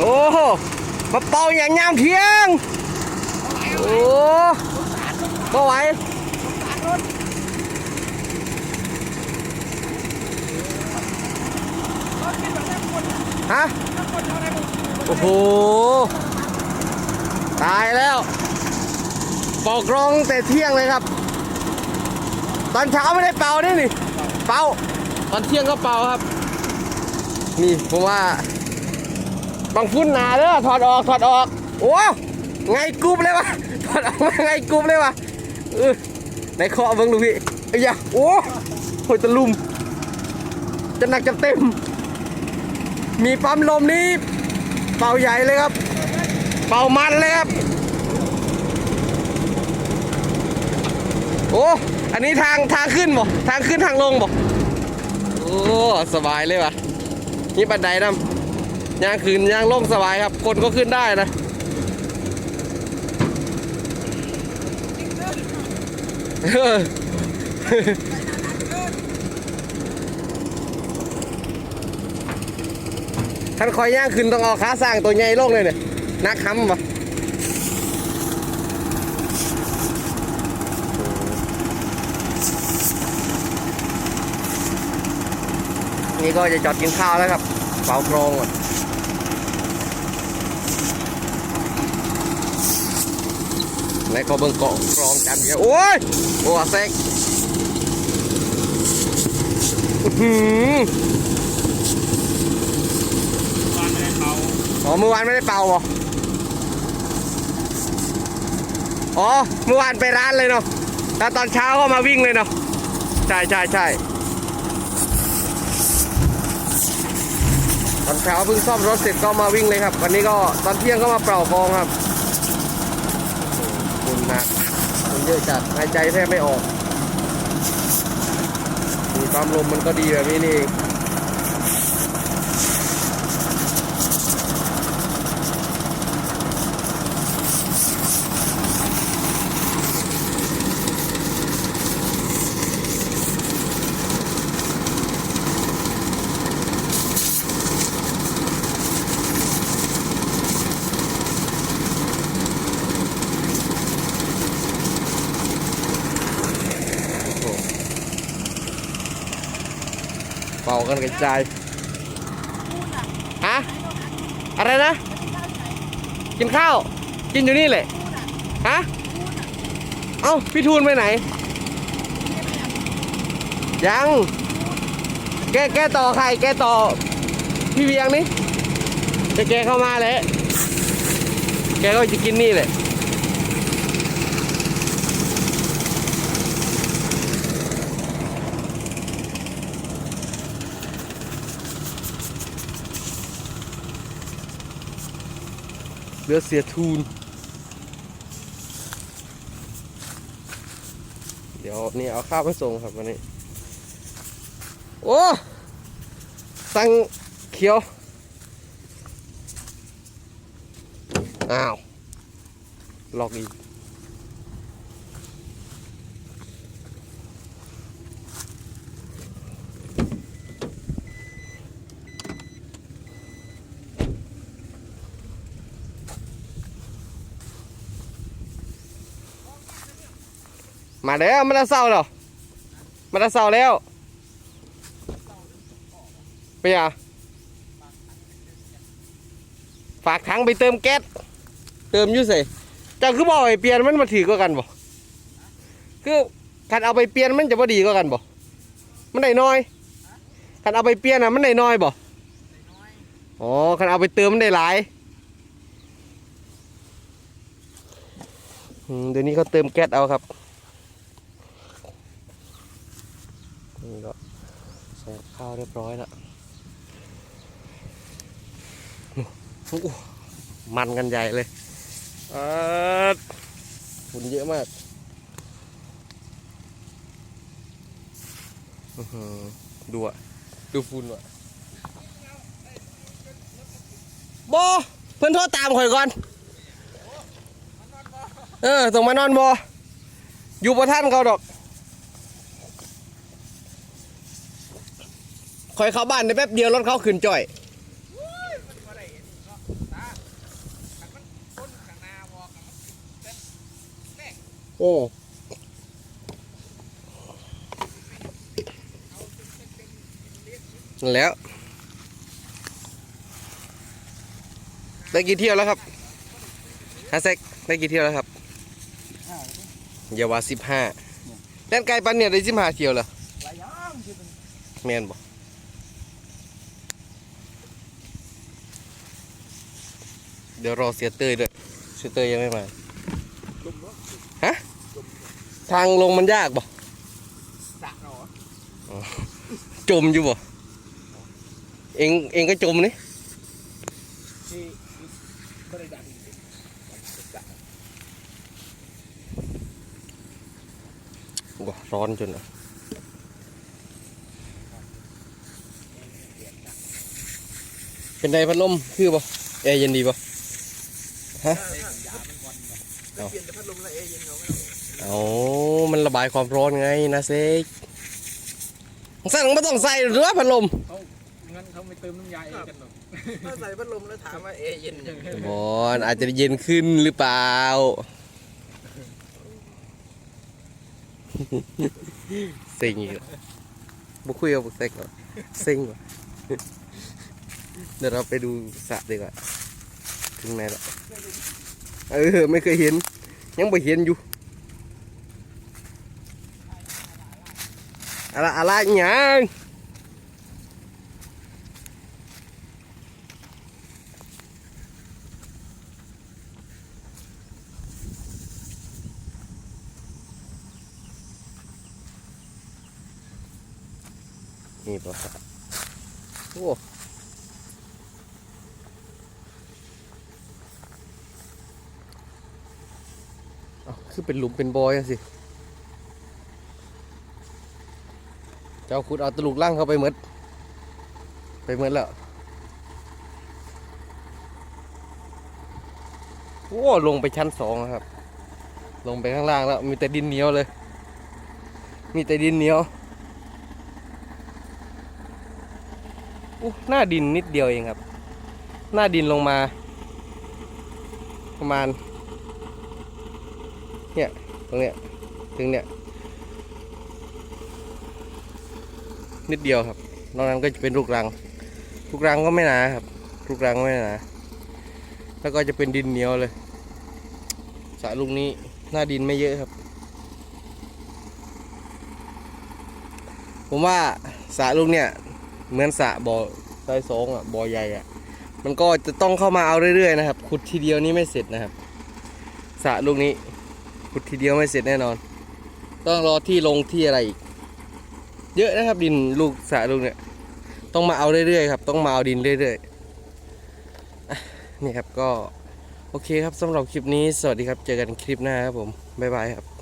โอ้โหมาเป่าอย่างยามเที่ยง โอ้ก็ไหวฮะ โอ้โห ตายแล้วเป่ากรองแต่เที่ยงเลยครับ ตอนเช้าไม่ได้เป่านี่นี่ เป่า ตอนเที่ยงก็เป่าครับ นี่ผมว่า บางฟุ้นหนาเด้อถอดออกถอดออก โอ้ไงกรุบเลยวะถอดออกมาไงกรุบเลยวะเออไหนเคาะเบิ้งดูพี่ไอ้ยาโอ้โหตะลุมจะหนักจะเต็ม มีปั๊มลมนี้เป่าใหญ่เลยครับ เป่ามันเลยครับ โอ้ อันนี้ทางทางขึ้นบ่ทางขึ้นทางลงบ่โอ้ สบายเลยวะนี่บันไดนะ ย่างขึ้นย่างลงสบายครับ คนก็ขึ้นได้นะเออท่านคอยย่างขึ้นต้องเอาขาสร้างตัวใหญ่ลงเลยเนี่ยนักค้ำปะนี่ก็จะจอดกินข้าวแล้วครับเป่าโครงก่อน ไหนขอเบิ่งเกาะกรองกันเดียวโอ้ยโอ้เซ็กอือหือบ้านไม่ได้เขาอ๋อเมื่อวานไม่ได้เป่าหรออ๋อเมื่อวานไปร้านเลยเนาะแล้วตอนเช้าก็มาวิ่งเลยเนาะใช่ใช่ใช่ตอนเช้าเพิ่งซ่อมรถเสร็จก็มาวิ่งเลยครับ วันนี้ก็ตอนเที่ยงก็มาเป่ากองครับโอ้โหคุณนะคุณ เยอะจัดหายใจแทบไม่ออกมีความลมมันก็ดีแบบนี้นี่เอง เป่ากันกระจายฮะอะไรนะ กินข้าว กินอยู่นี่แหละฮะเอ้าพี่ทูนไปไหน ยัง แกแกต่อใครแกต่อ พี่เวียงนี่จะแกเข้ามาแล้วแกก็จะกินนี่แหละ เรือเสียทูน เดี๋ยวนี่เอาข้าวมาส่งครับวันนี้ โอ้สั่งเขียว อ้าว ลอกอีก มาแล้วมาแล้วเศร้าแล้วมาแล้วเศร้าแล้วไปอะฝากถังไปเติมแก๊สเติมยุ่ใส่จ้าคือบอกไปเปลี่ยนมันมาถือก็กันบ่คือคันเอาไปเปลี่ยนมันจะพอดีก็กันบ่มันได้น้อยคันเอาไปเปลี่ยนอะมันได้น้อยบ่อ๋อคันเอาไปเติมมันได้หลายเดี๋ยวนี้เขาเติมแก๊สเอาครับ นี่ก็ใส่ข้าวเรียบร้อยแล้วโอ้มันกันใหญ่เลยอาฝุ่นเยอะมากอือหือดูอะดูฝุ่นอะบอเพื่อนโทษตามข่อยก่อน เออส่งมานอนบออยู่ประท่านเขาดอก คอยเข้าบ้านในแป๊บเดียวรถเขาขึ้นจ่อยโอ้แล้วได้กี่เที่ยวแล้วครับฮาเซกได้กี่เที่ยวแล้วครับเยาวาสิบห้าแล่นไกลปันเนี่ยได้สิบห้าเที่ยวเหรอแมนบอก เดี๋ยวรอเสียเตยด้วย เสียเตยยังไม่มาลุมเนาะทางลงมันยากบ่สระเนาะจมอยู่บ่ เองเองก็จมนี่ที่บริดันสระว้าร้อนจนอะเป็นไดพัดลมคือบ่แอร์เย็นดีบ่ ฮะยามันวันเนาะเอาเปลี่ยนแต่พัดลมแล้วเอเย็นเขาไม่เอาเอามันระบายความร้อนไงนะเซกสั่งไม่ต้องใส่หรือว่าพัดลมงั้นเขาไม่เติมน้ำยาเอกันหรอกถ้าใส่พัดลมแล้วถามว่าเอเย็นยังไงบอนอาจจะเย็นขึ้นหรือเปล่าเซ็งอีกแล้วบุคุยกับบุกเซ็กเหรอเซ็งว่ะเดี๋ยวเราไปดูสระดีกว่า ถึงไหนละเออไม่เคยเห็น ยังไม่เห็นอยู่อะไรอะไรอหย่างนี่ปะโอ้เอ้า คือเป็นหลุมเป็นบอยสิ เจ้าขุดเอาตะลุกล่างเข้าไปหมดไปหมดแล้ว โอ้ลงไปชั้นสองครับ ลงไปข้างล่างแล้ว มีแต่ดินเหนียวเลย มีแต่ดินเหนียวอู้หน้าดินนิดเดียวเองครับ หน้าดินลงมา ประมาณ เนี่ยตรงเนี้ยถึงเนี่ยนิดเดียวครับนอกนั้นก็จะเป็นลูกรังลูกรังก็ไม่หนาครับลูกรังไม่หนาแล้วก็จะเป็นดินเหนียวเลยสระลูกนี้หน้าดินไม่เยอะครับ ผมว่าสระลูกเนี่ยเหมือนสระบ่อไซส์สองอะบ่อใหญ่อะมันก็จะต้องเข้ามาเอาเรื่อยๆนะครับขุดทีเดียวนี้ไม่เสร็จนะครับสระลูกนี้ ขุดทีเดียวไม่เสร็จแน่นอน ต้องรอที่ลงที่อะไรอีก เยอะนะครับดินลูกสะลูกเนี่ย ต้องมาเอาเรื่อยๆครับ ต้องมาเอาดินเรื่อยๆอะนี่ครับก็โอเคครับสำหรับคลิปนี้สวัสดีครับ เจอกันคลิปหน้าครับผม บ๊ายบายครับ